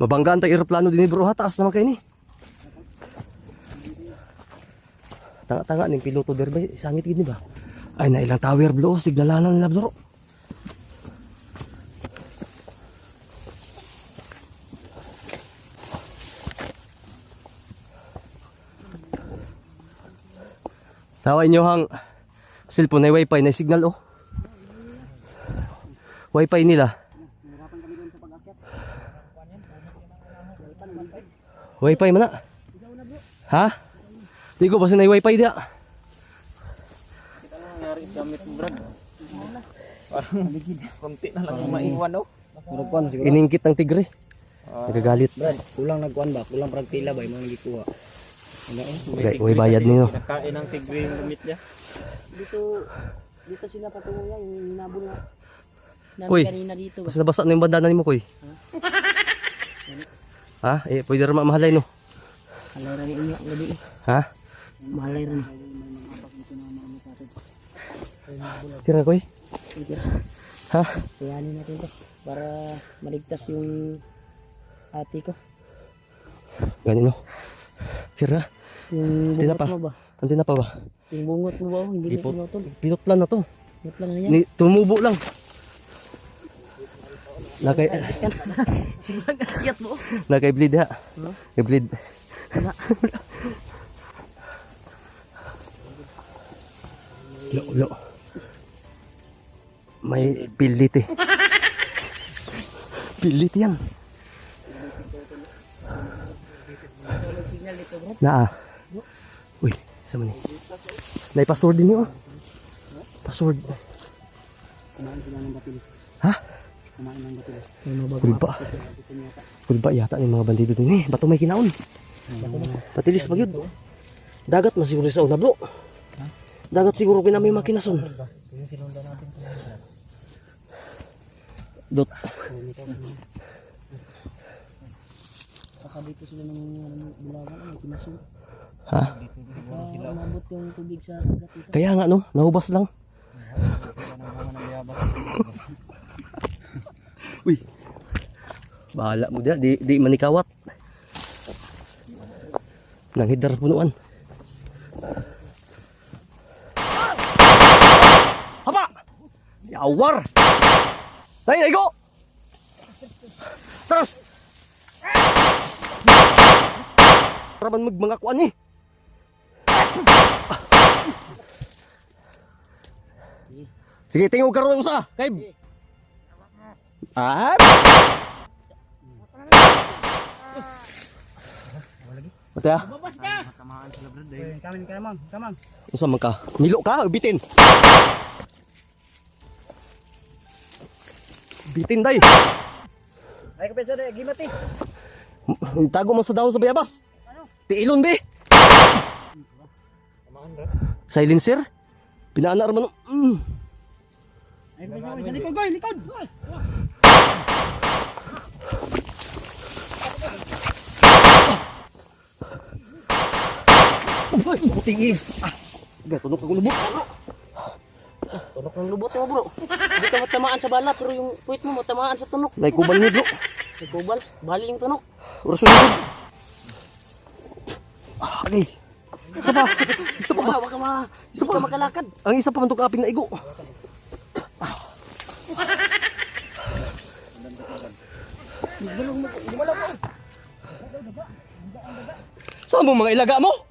Mabanggaan tayo aeroplano din ni bro ha. Taas naman kayo ni. Tanga-tanga ning piloto der ba? Sangit gini ba? Ay na ilang tower bro. Signalanan nila bro. Tawag nyo hang cellphone na wifi na signal oh. Wifi nila. Wifi man na. Ha? Di ko basta na wifi dia. nangyari gamit mo brad. Parang konti na lang yung maiwan oh. Murag kuan siguro. Iningkit ng tigre. Nagagalit. Brad, kulang nagkuan ba? Kulang parang pila ba yung mga nagikuha. Ano eh? Way, way bayad ninyo. Nakain ng tigre yung gamit niya. Dito, dito sila patungo yan, yung hinabol. Namin Uy. kanina dito. Ba? Basta nabasa na yung bandana mo koy. Ha? Eh, pwede rin mahalay no. Malay rin inyo, gabi eh. Ha? Malay rin. Tira koy. Sige, Ha? kayanin natin to. Para maligtas yung ate ko. Ganun no. Tira. Yung bungot pa. mo ba? Kanti na pa ba? Yung bungot mo ba? Hindi Ipot. pinutol. Pinutlan na to. Bungot lang na yan. Ni, tumubo lang. Sigurang kakiyat mo. nakay bleed ha. Kay bleed. Lo, lo. May pilit eh. pilit yan. Naa. Uy, sama ni. May password din yun. oh. Password. Kumain sila ng. Ha? Kumain ng batilis. Kulba. Kulba yata yung mga bandido din eh. Bato may kinaon. Patilis pa yun. Dagat man siguro sa una bro. Dagat siguro pinamay makinason. Dot. Baka dito sila ng ano, bulagan. Ano, kinaso. Ha? Baka umabot yung tubig sa dagat dito. Kaya nga no, nahubas lang. Uy. Bahala mo dia, di di manikawat. Nang hidar punuan. Hapa! Yawar! Tay, ay go! Taras! Para man mag mga kuan eh. Sige, tingog ka rin usa. Kay. Ah. Mati ah. Kamin ka naman. Kamang. Usa man ka? Milo ka, bitin. Bitin day. Ay ka pesa de gimati. Tago mo sa dahon sa bayabas. Tiilon be. Silencer. Pinaanar man. Mm. Ay ka likod likod. Uy, puting eh. Ah, gatunok ako lubot. Tunok ng lubot mo bro. Hindi ka matamaan sa bala pero yung puwit mo matamaan sa tunok. Nay kubal ni bro. May kubal. Bali yung tunok. Oras sunod. Ah, okay. Isa pa. Isa pa. Wag ka ma... Isa ka makalakad. Ang isa pa man kaping na igo. Saan mo mga ilaga mo?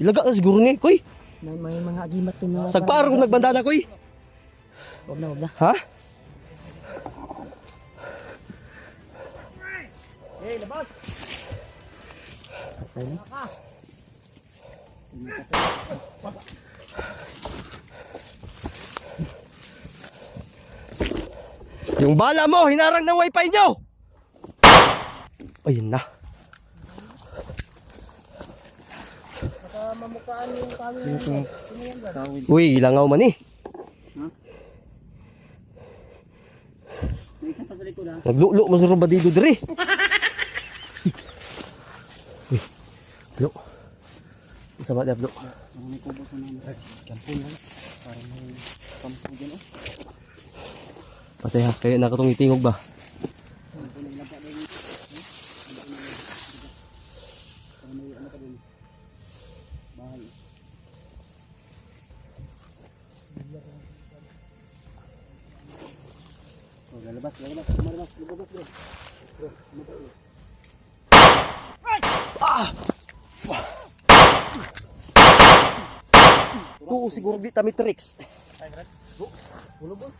Ilaga ka siguro ni, koy. May, may mga agimat to na... Sagpar kung nagbandana, koy. Huwag na, huwag na. Ha? Yung bala mo, hinarang ng wifi nyo! Ayun na. Mamukaan yung kami. Uy, ilangaw man eh. Naglulo mo sa rumbadido diri. Uy, lo. Isa ba lo? May kubo sa mga. Kampo lang. Para may kampo dyan oh. Patay ha, kaya nakatong itingog ba? Mas, mas, mas, lumabas bro. Bro, lumabas bro. Oo, siguro di tami tricks. Ulo bro.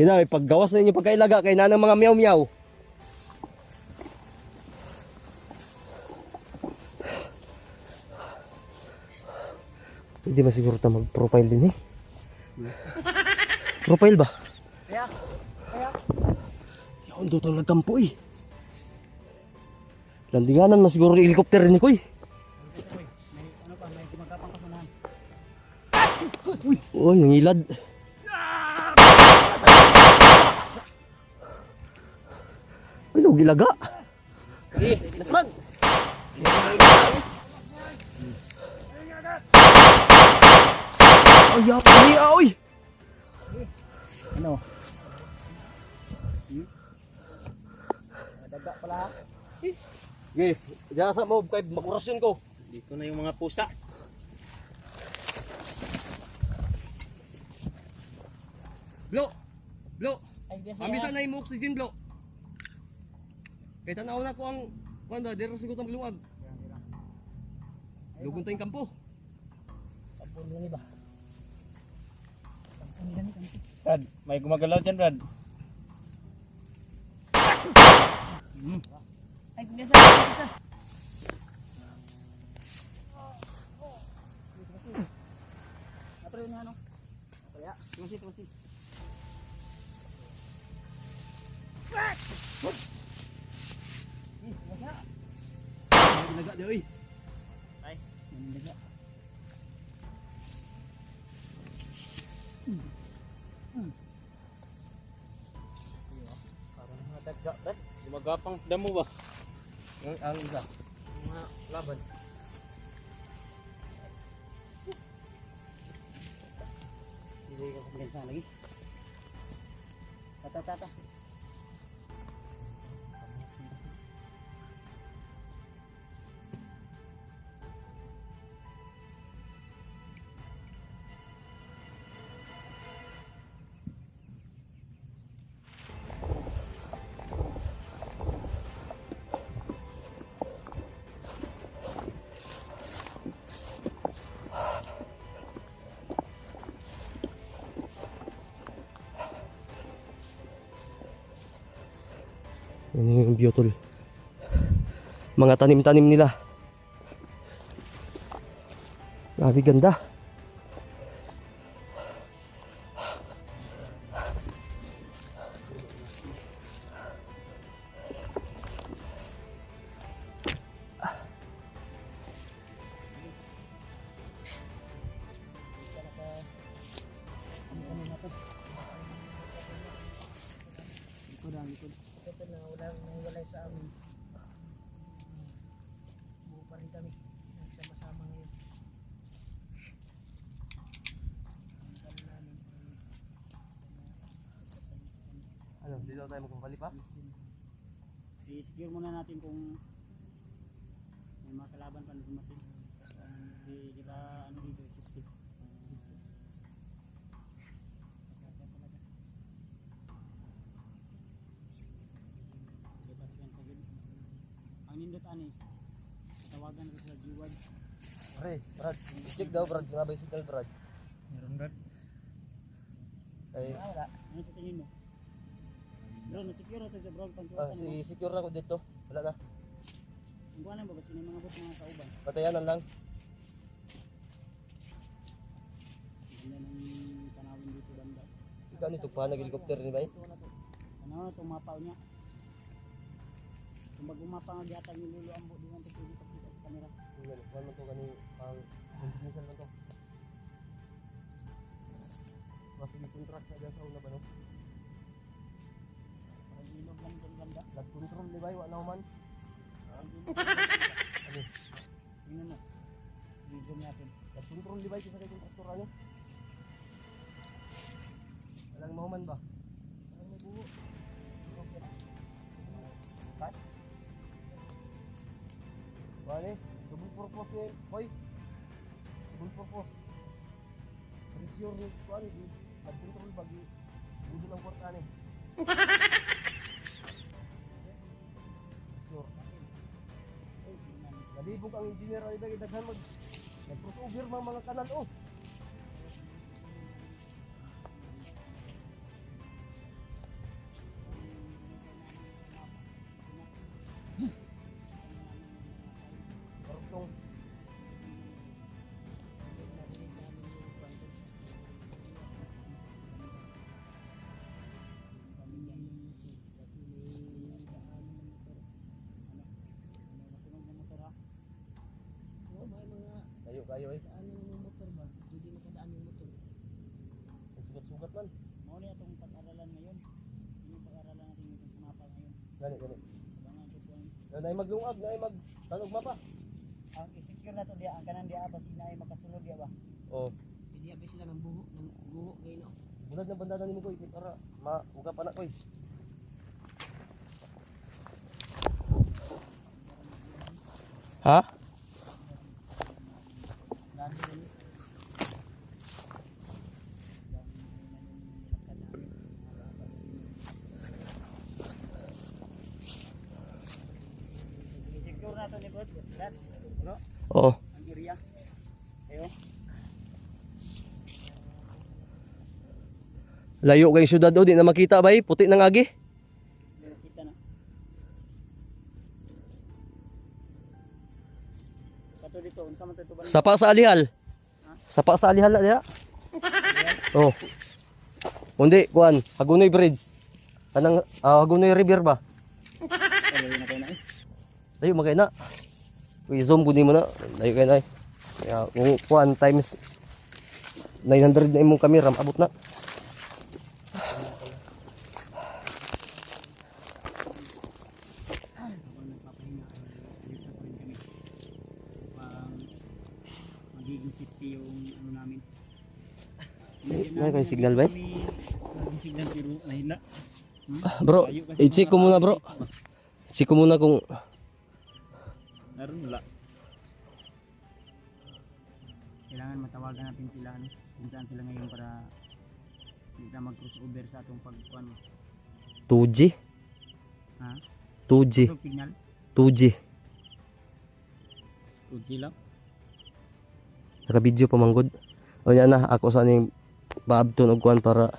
Yun na, paggawas na inyo pagkailaga kay nanang mga miyaw-miyaw. Hindi ba siguro tayo mag-profile din eh? Profile ba? Kaya, kaya. Yun, doon ang nagkampo eh. Landinganan mas siguro yung helicopter ni Koy. May, ano pa, may gumagapang kasunahan. Uy, yung ilad. Ay, no, gilaga. Eh, lasmag. Ay, yapa niya, oy. Ano? Hmm? Daga pala. Okay, diyan sa mo, kay makurasyon ko. Dito na yung mga pusa. Blo! Blo! Ambisan na yung oxygen, Blo. Kaya tanaw na ko ang, kuhan ba, dira sigot ang biluwag. Lugon tayong kampo. Kampon gani ba? Kampon gani, kampon. Brad, may gumagalaw dyan, Brad. Ay, kumisa, kumisa. Napre yun nga, ano? Napre, ya. Tumasi, tumasi. Gilaga di, oy. Nandaga. Parang mga daga, Brad. Gumagapang sa damo ba? Ang, ang isa. Mga laban. Hindi ko kumpensa lagi. Tata, tata. Yan yung biotol. Mga tanim-tanim nila. Grabe ganda. Likod ang likod. Ito na, walang nahiwalay sa amin. Buo pa rin kami. Nagsama-sama ngayon. Ano, dito tayo magpapalipa? I-secure muna natin kung may mga kalaban pa na dumating. Basta hindi kita ano dito, safety. Kaya talaga. Bebas yan sa gid. Nindot ani, tawagan ko sa G1. Pre, Brad, check daw Brad, mga bicycle Brad. Meron, Brad. Ay, Wala. Ano sa tingin mo? Bro, na-secure na ito sa bro. ah, Pangtuwasan mo. si secure na ko dito. Wala na. Ang buwanan ba kasi may mga bot mga kauban. Patayanan lang. Ganda ng tanawin dito banda. Ikaw ni tugpahan nag helicopter ni wala to. Ano na tumapaw niya. Kung bago mapa nga ni Lolo Ambo, di man pwede pakita sa kamera. Kuan to kani ang international man to. Mas sige contract na diyan sa una? Parang ilog lang dyan banda. Nag-control ni bay, wala man. Ano? I-zoom natin. Nag-control device sa kayong traktor ano? Bale, double purpose eh, boy. Double purpose. Pressure ni kuan di nag-control bagi budo ng kwarta ni. Sure. Nalibog ang engineer ay daghan mag nag-crossover mga mga kanal oh. Kayo eh. Ang Sugat-sugat man. Mo ni atong pag-aralan ngayon. Yung pag-aralan natin yung sumapa ngayon. Gani, gani. Abangan ko kuan. Na ay maglungag, na ay mag tanog mapa. Ang i-secure na to diya ang kanan diya ba sina ay makasulod diya ba? Oh, Hindi abi sila ng buho, ng buho ngayon. no? bulad na bandana nimo ko para ma uga pa na ko. Ha? I-secure Oo. area. Ayo. Layo kay syudad o di na makita ba eh? Puti ng agi. Kita na. Dito unsa man to? Sapa sa alihal. Sapa sa alihal na diha. Oh. Kundi kuan, Hagunoy Bridge. Kanang ah, Hagunoy River ba? Na kayo na eh. Layo magay na. Uy, zoom kunin mo na. Layo kay na eh. Kaya kung kuan times 900 na imong camera, abot na. Ano. May kay signal ba eh? Bro, i-check ko muna bro. I-check ko muna kung Naroon wala. Kailangan matawagan natin sila ano, kung saan sila ngayon para hindi na mag-crossover sa atong pagkuhan. 2G. Ha? 2G. Ito signal? 2G. 2G lang. Naka-video pa manggod. O yan na, ako sa ning baabton og kuan para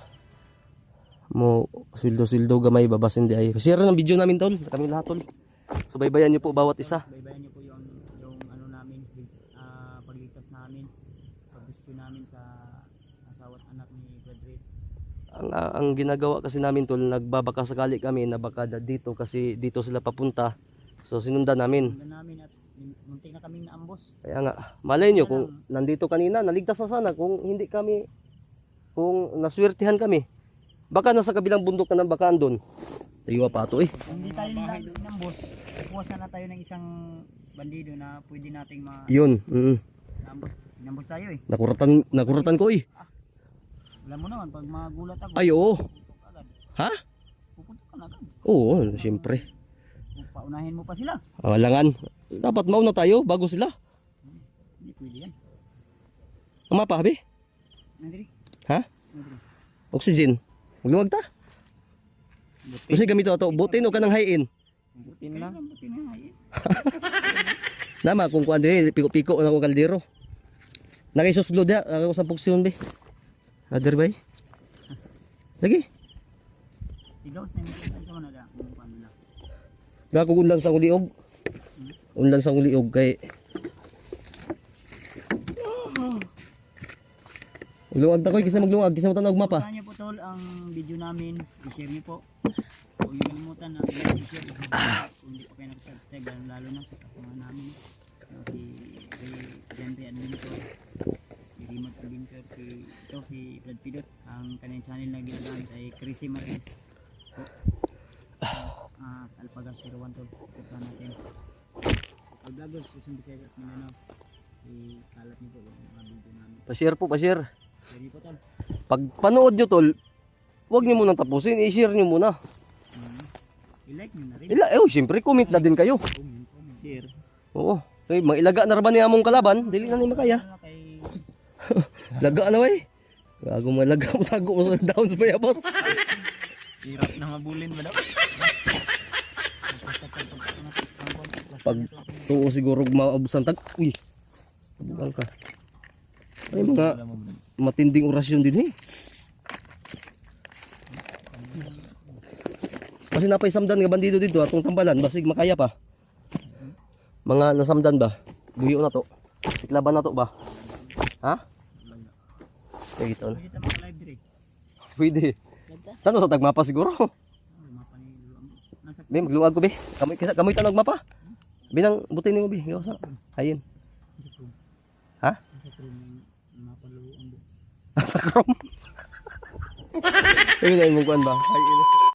mo sildo-sildo gamay babasin di ay. Share ng video namin tol, kami lahat tol. Subaybayan niyo po bawat isa. Baybayan niyo po yung, yung ano namin, ah, paglitas namin, pag-rescue namin sa asawa at anak ni Bradley. Ang, ang ginagawa kasi namin tol, nagbabaka sakali kami na baka dito kasi dito sila papunta. So sinundan namin. Sundan namin at muntik na kaming naambos. Kaya nga, malay nyo kung nandito kanina, naligtas na sana kung hindi kami, kung naswertihan kami. Baka nasa kabilang bundok ka ng bakaan doon. Tayo pa ito eh. Hindi tayo na inambos, kukuha sana tayo ng isang bandido na pwede nating ma Yun. Mm, Inambos, inambos tayo eh. nakuratan, nakuratan ko eh. Alam mo naman, pag magulat ako, Ay oo. Ha? Pupunta ka na agad. Oo, siyempre. Paunahin mo pa sila. Alangan. Dapat mauna tayo bago sila. Hindi pwede yan. Ang mapa, habi? Nandiri. Ha? Nandiri. Oxygen. Magluwag ta. Kasi gamito ito, butin o kanang hayin. Butin lang. Butin. Nama kung kuan dire piko-piko na ko kaldero. Nakaisuslo dia ako sa puksyon be. Other bay. Lagi. Ikaw, sa mga paano na. Gako unlan sa uliog. Unlan sa uliog kay Luwag ta koy kasi magluwag kasi mo tanog mapa. Niyo po tol ang video namin. I-share niyo po. Huwag niyo kalimutan na i-share. Kung hindi pa kayo nakasubscribe, lalo lalo na sa kasama namin. Si Ray Gente Adventure. Si Remote Adventure. Si, ito si Brad Pidot. Ang kanyang channel na ginagamit ay Chrissy Marquez. Po. Ah, Alpagas 01 tol. Punta natin. Pag vloggers, Luzon, Visayas at Mindanao. i-kalat niyo po yung mga video namin. Pa-share po, pa-share. Pag panood nyo tol, huwag nyo munang tapusin, i-share nyo muna. I-like niyo na rin. Ila, eh, syempre, comment na din kayo. Comment, comment. Share. Oo. Eh, mga ilaga na raman ni among kalaban, dili na ni makaya. Kay Laga na way. Gago mo laga mo tago mo sa down sa bayabas. Hirap na mabulin ba daw? Pag tuo siguro maubusan tag. Uy. Tabugan ka. Ay mga matinding orasyon din eh. Kasi napay samdan nga bandido dito atong tambalan basig makaya pa. Mga nasamdan ba? Buhiyo na to. Siklaban na to ba? Ha? Kaya ito na. Pwede. Tano sa tagmapa siguro. Ni Be, magluwag ko be. Kamoy kisa kamoy tanog mapa. Binang butin mo be. Gawa. Ha? nasa Chrome yung mapa Luang. Sa Chrome. Ayun yung kuan ba? Ayun.